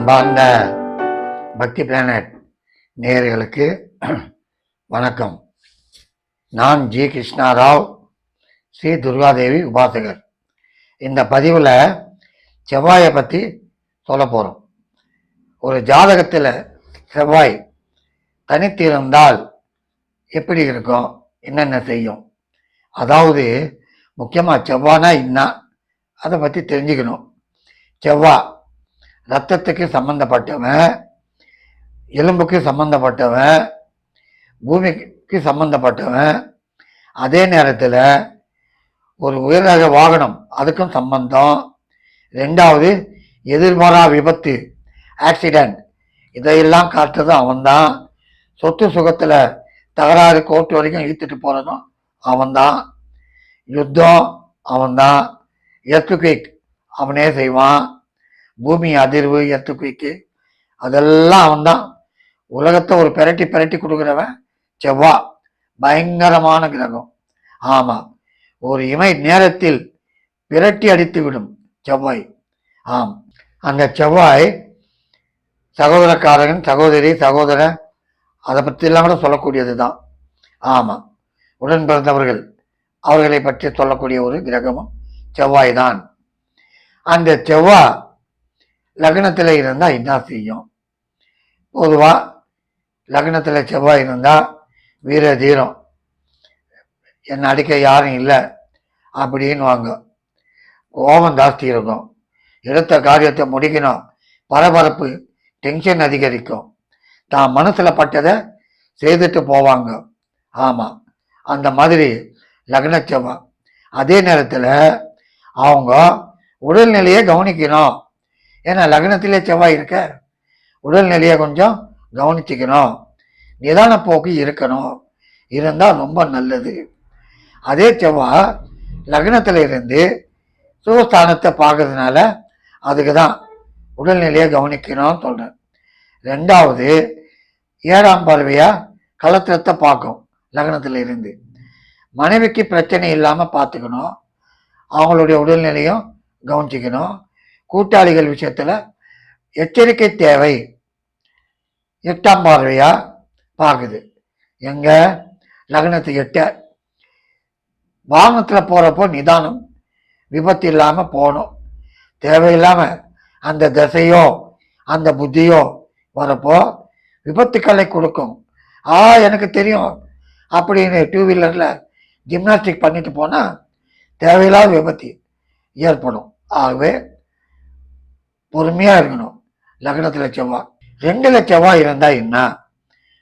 அன்பார்ந்த பக்தி பிளானட் நேயர்களுக்கு வணக்கம். நான் ஜி கிருஷ்ணா ராவ் ஸ்ரீ துர்காதேவி உபாசகர். இந்த பதிவில் செவ்வாயை பற்றி சொல்ல போகிறோம் ஒரு ஜாதகத்தில் செவ்வாய் தனித்து இருந்தால் எப்படி இருக்கும்? என்னென்ன செய்யும்? அதாவது முக்கியமாக செவ்வானா என்ன? அதை பற்றி தெரிஞ்சுக்கணும். செவ்வாய் ரத்தத்துக்கு சம்பந்தப்பட்டவன் எலும்புக்கு சம்பந்தப்பட்டவன் பூமிக்கு சம்பந்தப்பட்டவன் அதே நேரத்தில் ஒரு உயர்ரக வாகனம் அதுக்கும் சம்பந்தம். ரெண்டாவது எதிர்மறா விபத்து ஆக்சிடெண்ட் இதையெல்லாம் காட்டுறதும் அவன்தான். சொத்து சுகத்தில் தகராறு கோர்ட் வரைக்கும் இழுத்துட்டு போகிறதும் அவன்தான். யுத்தம் அவன்தான். எர்த்துக்வேக் அவனே செய்வான். பூமி அதிர்வு எர்த்துக்வேக்கு அதெல்லாம் அவன்தான். உலகத்தை ஒரு பெரட்டி பெரட்டி கொடுக்குறவன் செவ்வா. பயங்கரமான கிரகம். ஆமாம் ஒரு இமை நேரத்தில் பிரட்டி அடித்து விடும் செவ்வாய். ஆம் அந்த செவ்வாய் சகோதரக்காரன் சகோதரி சகோதரன் அதை பற்றிலாம் கூட சொல்லக்கூடியது தான் ஆமாம் உடன் பிறந்தவர்கள் அவர்களை பற்றி சொல்லக்கூடிய ஒரு கிரகமும் செவ்வாய் தான் அந்த செவ்வாய் லக்னத்தில் இருந்தால் என்ன செய்யும்? பொதுவாக லக்னத்தில் செவ்வாய் இருந்தால் வீர தீரம். என்னை அடிக்க யாரும் இல்லை அப்படின்னு வாங்க கோபம் ஜாஸ்தி இருக்கும். எடுத்த காரியத்தை முடிக்கணும். பரபரப்பு டென்ஷன் அதிகரிக்கும். தான் மனசில் பட்டதை செய்துட்டு போவாங்க. ஆமாம் அந்த மாதிரி லக்ன செவ்வாய். அதே நேரத்தில் அவங்க உடல்நிலையை கவனிக்கணும். ஏன்னா லக்னத்திலே செவ்வாய் இருக்க உடல்நிலையை கொஞ்சம் கவனிச்சுக்கணும். நிதான போக்கு இருக்கணும். இருந்தால் ரொம்ப நல்லது. அதே செவ்வாய் லக்னத்தில் இருந்து சுகஸ்தானத்தை பார்க்கறதுனால அதுக்கு தான் உடல்நிலையை கவனிக்கணும்னு சொல்கிறேன் ரெண்டாவது ஏழாம் பார்வையாக கலத்திரத்தை பார்க்கும் லக்னத்தில் இருந்து. மனைவிக்கு பிரச்சனை இல்லாமல் பார்த்துக்கணும். அவங்களுடைய உடல்நிலையும் கவனிச்சிக்கணும். கூட்டாளிகள் விஷயத்தில் எச்சரிக்கை தேவை. எட்டாம் பார்வையாக பார்க்குது. எங்கே? லக்னத்துக்கு எட்ட. வாகனத்தில் போகிறப்போ நிதானம் விபத்து இல்லாமல் போகணும். தேவையில்லாமல் அந்த திசையோ அந்த புத்தியோ வரப்போ விபத்துக்களை கொடுக்கும். ஆ எனக்கு தெரியும். அப்படின்னு டூ வீலரில் ஜிம்னாஸ்டிக் பண்ணிட்டு போனால் தேவையில்லாத விபத்து ஏற்படும். ஆகவே பொறுமையாக இருக்கணும். லக்னத்தில் செவ்வாய் ரெண்டு செவ்வாய் இருந்தால் என்ன?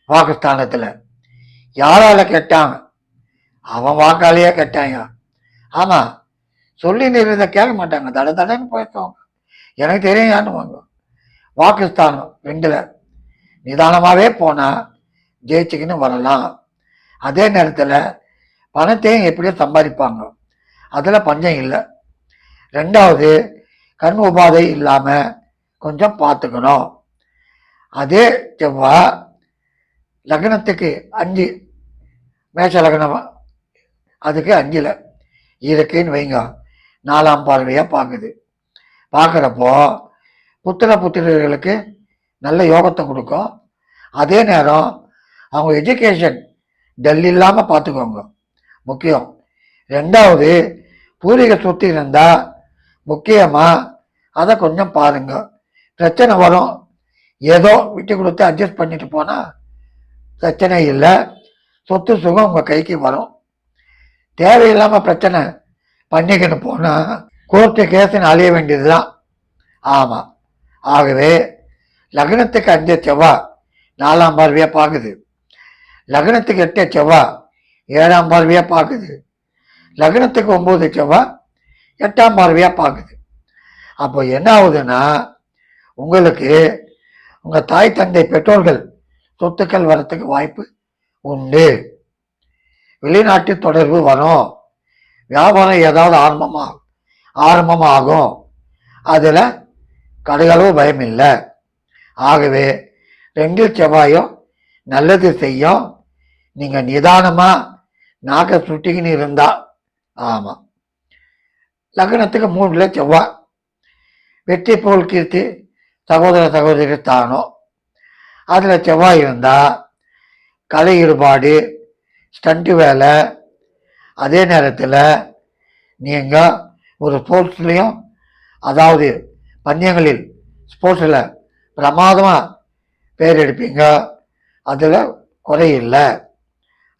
வாக்குஸ்தானத்தில் யாரால கெட்டாங்க? அவன் வாக்காலேயே கெட்டாங்க ஆமாம் சொல்லி நிறுவதை கேட்க மாட்டாங்க. தட தடன்னு பேசுவாங்க எனக்கு தெரியும் யாருவாங்க வாக்குஸ்தானம் ரெண்டில். நிதானமாகவே போனால் ஜெயிச்சுக்கின்னு வரலாம். அதே நேரத்தில் பணத்தையும் எப்படியோ சம்பாதிப்பாங்க. அதில் பஞ்சம் இல்லை. ரெண்டாவது கண் உபாதை இல்லாமல் கொஞ்சம் பார்த்துக்கணும் அதே செவ்வாய் லக்னத்துக்கு அஞ்சு மேஷ லக்னம் அதுக்கு அஞ்சில். இருக்குன்னு வைங்க. நாலாம் பார்வையாக பார்க்குது பார்க்குறப்போ புத்திர புத்திரர்களுக்கு நல்ல யோகத்தை கொடுக்கும். அதே நேரம் அவங்க எஜுகேஷன் டல் இல்லாமல் பார்த்துக்கோங்க முக்கியம். ரெண்டாவது பூர்வீக சொத்து இருந்தால் முக்கியமாக அதை கொஞ்சம் பாருங்க. பிரச்சனை வரும். ஏதோ விட்டு கொடுத்து அட்ஜஸ்ட் பண்ணிட்டு போனால் பிரச்சனை இல்லை. சொத்து சுகம் உங்கள் கைக்கு வரும். தேவையில்லாமல் பிரச்சனை பண்ணிக்கின்னு போனால் கோர்ட்டு கேஸுன்னு அழிய வேண்டியது தான் ஆமாம் ஆகவே லக்னத்துக்கு அஞ்சு செவ்வா நாலாம் பார்வையாக பார்க்குது லக்னத்துக்கு எட்டு செவ்வா ஏழாம் பார்வையாக பார்க்குது லக்னத்துக்கு ஒம்பது செவ்வாய் எட்டாம் பார்வையாக பார்க்குது. அப்போ என்ன ஆகுதுன்னா உங்களுக்கு உங்கள் தாய் தந்தை பெற்றோர்கள் சொத்துக்கள் வரத்துக்கு வாய்ப்பு உண்டு. வெளிநாட்டு தொடர்பு வரும். வியாபாரம் ஏதாவது ஆரம்பமாகும் ஆரம்பமாகும். அதில் கடுகளவு பயம் இல்லை. ஆகவே ரெண்டு செவ்வாயும் நல்லது செய்யும். நீங்கள் நிதானமாக நாக்க சுட்டிக்கின்னு இருந்தா ஆமாம் லக்னத்துக்கு மூணுல செவ்வாய். வெற்றி போல் கீர்த்தி சகோதர சகோதரி ஸ்தானம் அதில் செவ்வாய் இருந்தால் கலை ஈடுபாடு ஸ்டண்ட்டு வேலை அதே நேரத்தில் நீங்கள் ஒரு ஸ்போர்ட்ஸ்லேயும் அதாவது பந்தயங்களில் ஸ்போர்ட்ஸில் பிரமாதமாக பேர் எடுப்பீங்க. அதில் குறையில்லை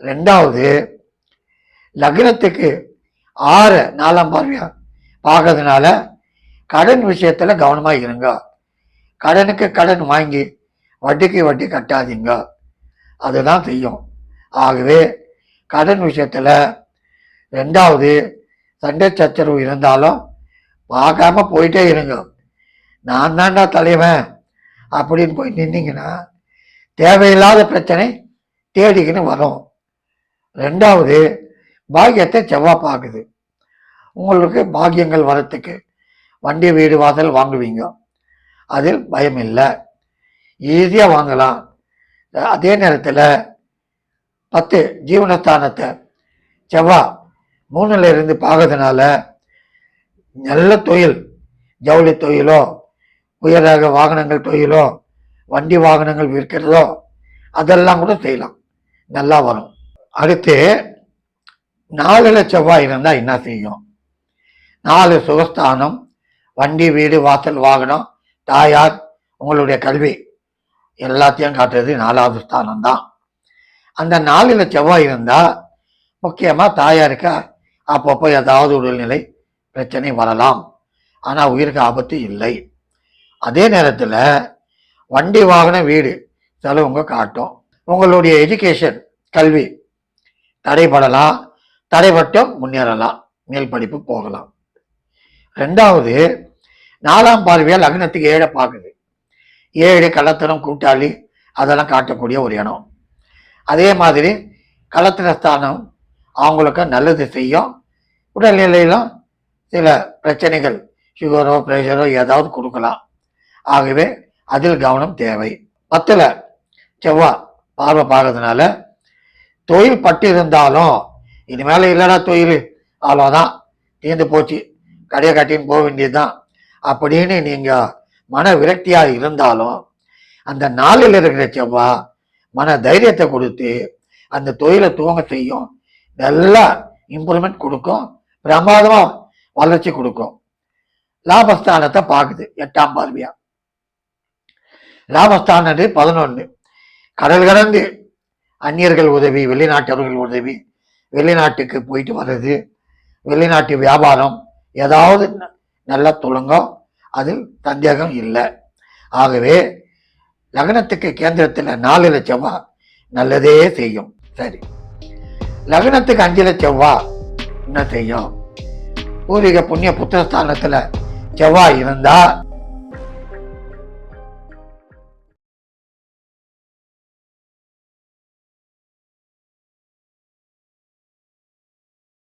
ரெண்டாவது லக்னத்துக்கு ஆறு நாலாம் பார்வையாக பார்க்கறதுனால கடன் விஷயத்தில் கவனமாக இருங்க. கடனுக்கு கடன் வாங்கி வட்டிக்கு வட்டி கட்டாதீங்க. அதுதான் செய்யும். ஆகவே கடன் விஷயத்தில் ரெண்டாவது சண்டை சச்சரவு இருந்தாலும் பார்க்காம போயிட்டே இருங்க. நான் தான்டா தலைவன் அப்படின்னு போய் நின்னீங்கன்னா தேவையில்லாத பிரச்சனை தேடிக்கின்னு வரும். ரெண்டாவது பாக்கியத்தை செவ்வாய் பார்க்குது. உங்களுக்கு பாக்கியங்கள் வரத்துக்கு வண்டி வீடு வாசல் வாங்குவீங்க. அதில் பயம் இல்லை ஈஸியாக வாங்கலாம். அதே நேரத்தில் பத்து ஜீவனஸ்தானத்தை செவ்வாய் மூணுல இருந்து பார்க்கறதுனால நல்ல தொழில் ஜவுளி தொழிலோ உயரக வாகனங்கள் தொழிலோ வண்டி வாகனங்கள் விற்கிறதோ அதெல்லாம் கூட செய்யலாம். நல்லா வரும். அடுத்து நாலு லட்சம் செவ்வாய் இருந்தால் என்ன செய்யும்? நாலு சுகஸ்தானம் வண்டி வீடு வாசல் வாகனம் தாயார் உங்களுடைய கல்வி. எல்லாத்தையும் காட்டுறது நாலாவது ஸ்தானம் தான் அந்த நாலுல செவ்வாய் இருந்தால் முக்கியமாக தாயாருக்கு அப்பப்போ ஏதாவது உடல்நிலை பிரச்சனை வரலாம். ஆனால் உயிருக்கு ஆபத்து இல்லை. அதே நேரத்தில் வண்டி வாகன வீடு செலவுங்க காட்டும். உங்களுடைய எஜுகேஷன் கல்வி தடைபடலாம். தடைபட்டும் முன்னேறலாம். மேல் படிப்பு போகலாம். ரெண்டாவது நாலாம் பார்வையால் லக்னத்துக்கு ஏழை பார்க்குது. ஏழு கள்ளத்தனம் கூட்டாளி அதெல்லாம் காட்டக்கூடிய ஒரு இடம் அதே மாதிரி கள்ளத்தின ஸ்தானம் அவங்களுக்கு நல்லது செய்யும். உடல்நிலையிலும் சில பிரச்சனைகள் சுகரோ ப்ரெஷரோ ஏதாவது கொடுக்கலாம். ஆகவே அதில் கவனம் தேவை. பத்தில் செவ்வாய் பார்வை பார்க்கறதுனால தொழில் பட்டு இருந்தாலும் இனிமேல் இல்லைடா தொழில். அவ்வளோதான் தீர்ந்து போச்சு. கடையை கட்டின்னு போக வேண்டியதுதான். அப்படின்னு நீங்கள் மன விரக்தியாக இருந்தாலும் அந்த நாளில் இருக்கிற செவ்வா மன தைரியத்தை கொடுத்து அந்த தொழிலை துவங்க செய்யும். நல்லா இம்ப்ரூவ்மெண்ட் கொடுக்கும். பிரமாதமாக வளர்ச்சி கொடுக்கும். லாபஸ்தானத்தை பார்க்குது எட்டாம் பார்வையா. லாபஸ்தானது பதினொன்று கடல் கடந்து அந்நியர்கள் உதவி வெளிநாட்டவர்கள் உதவி வெளிநாட்டுக்கு போயிட்டு வர்றது வெளிநாட்டு வியாபாரம் ஏதாவது நல்லா துளங்கும் அதில் சந்தேகம் இல்லை. ஆகவே லக்னத்துக்கு கேந்திரத்தில் நாலு லட்சமா நல்லதே செய்யும். சரி. லக்னத்துக்கு அஞ்சு லட்சவா என்ன செய்யும்? பூர்வீக புண்ணிய புத்திரஸ்தானத்தில் செவ்வாய் இருந்தால்